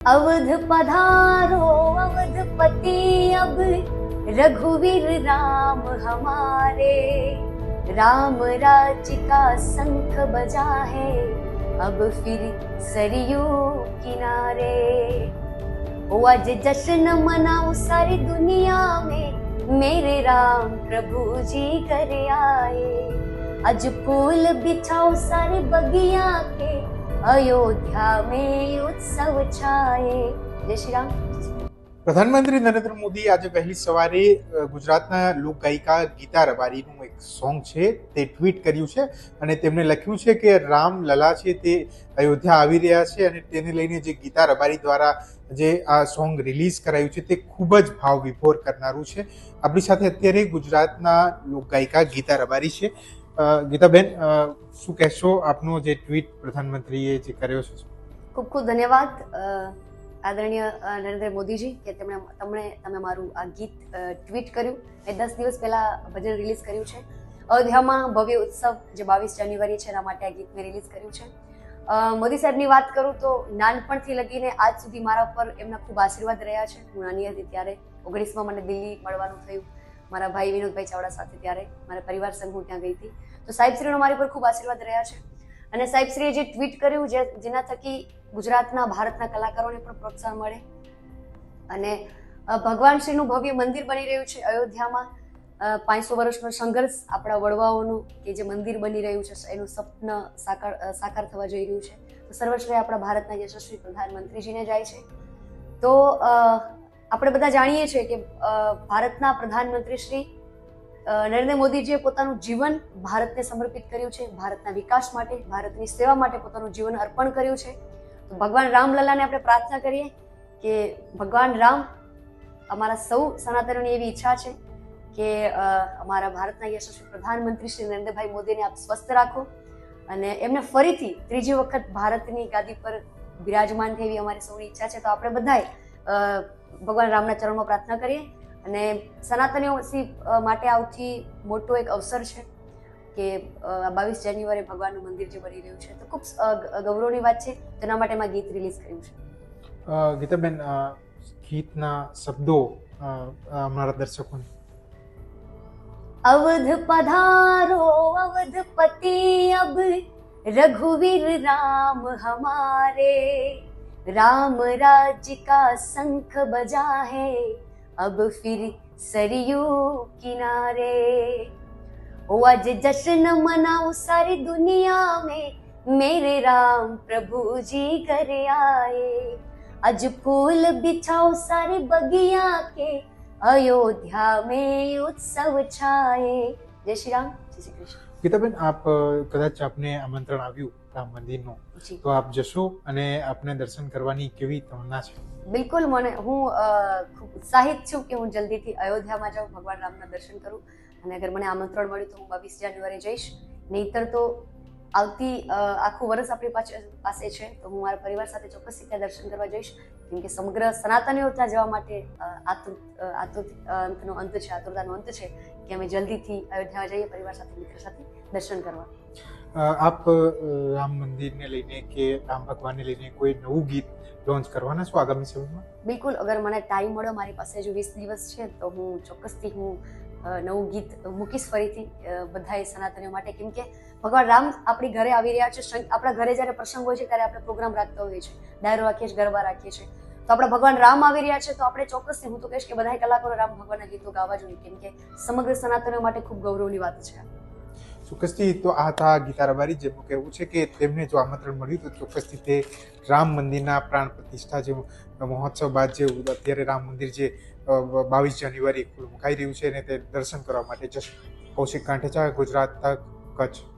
અવધ પધારો અવધપતિ અબ રઘુવીર રામ હમારે રામ રાજ કા શંખ બજા હે અબ ફિર સરયુ કિનારે ઓ આજ જશન મનાઓ સારી દુનિયા મેં મેરે રામ પ્રભુજી ઘરે આયે આજ ફૂલ બિછાઓ સારે બગિયા કે અયોધ્યા મે ઉત્સવ છાયે જય શ્રી રામ પ્રધાનમંત્રી નરેન્દ્ર મોદી આજે વહેલી સવારે ગુજરાતના લોકગાયિકા ગીતા રબારીનું એક સોંગ છે, તે ટ્વીટ કર્યું છે અને તેમણે લખ્યું છે કે રામ લલા છે, તે અયોધ્યા આવી રહ્યા છે અને તેને લઈને જે ગીતા રબારી દ્વારા જે આ સોંગ રિલીઝ કરાયું છે, તે ખૂબ જ ભાવ વિભોર કરનારું છે. આપણી સાથે અત્યારે ગુજરાતના લોકગાયિકા ગીતા રબારી છે. ગીતાબેન શું કહેશો આપનો જે ટ્વીટ પ્રધાનમંત્રીએ જે કર્યો છે? ખૂબ ખૂબ ધન્યવાદ આદરણીય નરેન્દ્ર મોદીજી કે તેમણે તમને, તમે મારું આ ગીત ટ્વીટ કર્યું. એ દસ દિવસ પહેલાં ભજન રિલીઝ કર્યું છે. અયોધ્યામાં ભવ્ય ઉત્સવ જે બાવીસ જાન્યુઆરી છે, એના માટે આ ગીત મેં રિલીઝ કર્યું છે. મોદી સાહેબની વાત કરું તો નાનપણથી લગીને આજ સુધી મારા પર એમના ખૂબ આશીર્વાદ રહ્યા છે. હું નાની હતી ત્યારે ઓગણીસમાં મને દિલ્હી મળવાનું થયું. મારા ભાઈ વિનોદભાઈ ચાવડા સાથે ત્યારે, મારા પરિવાર સંઘ હું ત્યાં ગઈ હતી. તો સાહેબશ્રીનો મારી પર ખૂબ આશીર્વાદ રહ્યા છે. અને સાહેબશ્રીએ જે ટ્વીટ કર્યું, જે જેના થકી ગુજરાતના, ભારતના કલાકારોને પણ પ્રોત્સાહન મળે. અને ભગવાન શ્રીનું ભવ્ય મંદિર બની રહ્યું છે અયોધ્યામાં. પાંચસો વર્ષનો સંઘર્ષ આપણા વડવાઓનું કે જે મંદિર બની રહ્યું છે, એનું સપન સાકાર સાકાર થવા જઈ રહ્યું છે. તો સર્વશ્રેય આપણા ભારતના યશસ્વી પ્રધાનમંત્રીજીને જાય છે. તો આપણે બધા જાણીએ છીએ કે ભારતના પ્રધાનમંત્રી શ્રી નરેન્દ્ર મોદીજીએ પોતાનું જીવન ભારતને સમર્પિત કર્યું છે, ભારતના વિકાસ માટે, ભારતની સેવા માટે પોતાનું જીવન અર્પણ કર્યું છે. તો ભગવાન રામલલાને આપણે પ્રાર્થના કરીએ કે, ભગવાન રામ, અમારા સૌ સનાતનોની એવી ઈચ્છા છે કે અમારા ભારતના યશસ્વી પ્રધાનમંત્રી શ્રી નરેન્દ્રભાઈ મોદીને આપ સ્વસ્થ રાખો અને એમને ફરીથી ત્રીજી વખત ભારતની ગાદી પર બિરાજમાન થઈ એવી અમારી સૌની ઈચ્છા છે. તો આપણે બધાએ ભગવાન રામના ચરણમાં પ્રાર્થના કરીએ અને સનાતનીઓ માટે આવતી મોટો એક અવસર છે કે બાવીસ જાન્યુઆરી ભગવાનનું મંદિર જે બની રહ્યું છે તો ખૂબ ગૌરવની વાત છે તેના માટે મેં ગીત રિલીઝ કર્યું છે. ગીતાબેન ગીતના શબ્દો અમારા દર્શકોને. અવધ પધારો અવધ પતિ અબ રઘુવીર રામ હમારે. राम राज्य का शंख बजा है अब फिर सरयू किनारे ओ आज जश्न मनाओ सारी दुनिया में मेरे राम प्रभु जी कर आए आज फूल बिछाओ सारे बगिया के अयोध्या में उत्सव छाए जय श्री राम जय श्री कृष्ण ગીતાબેન આપ કદાચ આપને આમંત્રણ આવ્યું રામ મંદિરનું. તો આપ જશો અને આપને દર્શન કરવાની કેવી તમન્ના છે? બિલકુલ મને હું ખૂબ ઉત્સાહિત છું કે હું જલ્દીથી અયોધ્યામાં જાઉં ભગવાન રામના દર્શન કરું. અને અગર મને આમંત્રણ મળ્યું તો હું બાવીસ જાન્યુઆરી જઈશ. નહીતર તો આવતી આખું વર્ષ આપણી પાસે પાસે છે. તો હું મારા પરિવાર સાથે ચોક્કસ ત્યાં દર્શન કરવા જઈશ. કેમ કે સમગ્ર સનાતનીઓ ત્યાં જવા માટે આતુર અંતનો અંત છે આતુરતાનો અંત છે કે અમે જલ્દીથી અયોધ્યા જઈએ પરિવાર સાથે મિત્ર સાથે દર્શન કરવા. આપ રામ મંદિરને લઈને કે રામ ભગવાનને લઈને કોઈ નવું ગીત લોન્ચ કરવાના છો આગામી સમયમાં? બિલકુલ અગર મને ટાઈમ મળ્યો મારી પાસે હજુ વીસ દિવસ છે તો હું ચોક્કસથી હું નવું ગીત મૂકીશ ફરીથી બધાએ સનાતનીઓ માટે. કેમ કે ભગવાન રામ આપણી ઘરે આવી રહ્યા છે આપણા ઘરે જ્યારે પ્રસંગ હોય છે, ત્યારે આપણે પ્રોગ્રામ રાખતા હોઈએ છીએ. ડાયરો રાખીએ છીએ, ગરબા રાખીએ છીએ. તો આપણા ભગવાન રામ આવી રહ્યા છે, તો આપણે ચોક્કસથી હું તો કહીશ કે બધા કલાકારો રામ ભગવાનના ગીતો ગાવા જોઈએ. કેમ કે સમગ્ર સનાતનીઓ માટે ખૂબ ગૌરવની વાત છે. ચોક્કસથી તો આ હતા ગીતારાબારી જેમનું કહેવું છે કે તેમને જો આમંત્રણ મળ્યું તો ચોક્કસથી તે રામ મંદિરના પ્રાણ પ્રતિષ્ઠા જે મહોત્સવ બાદ જે અત્યારે રામ મંદિર જે બાવીસ જાન્યુઆરી ખુલ્લું મુકાઈ રહ્યું છે અને તે દર્શન કરવા માટે જશે, કૌશિક કાંઠેચા ગુજરાત કચ્છ.